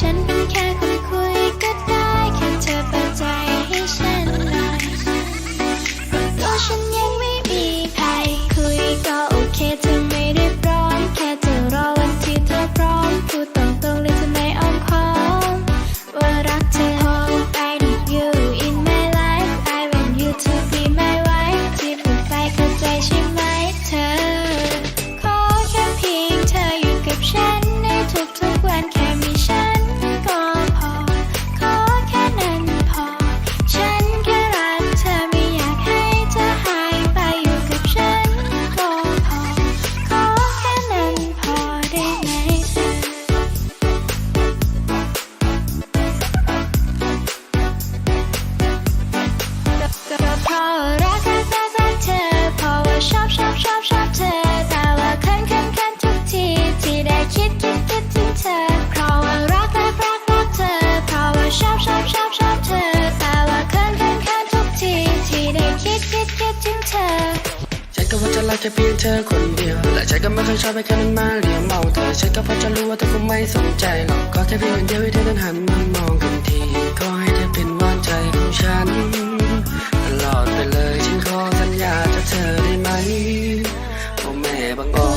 Action ก็ว่าจะรักแค่เพียงเธอคนเดียว และฉันก็ไม่เคยชอบไปแค่นั้นมาเลี้ยงเมาแต่ฉันก็พอจะรู้ว่าเธอคงไม่สนใจหรอกก็แค่เพียงคนเดียวให้เธอนั้นหันมามองกันทีก็ให้เธอเป็นหวานใจของฉัน ตลอดไปเลยฉันขอสัญญาจะเธอได้ไหมพ่อแม่บังอ้อ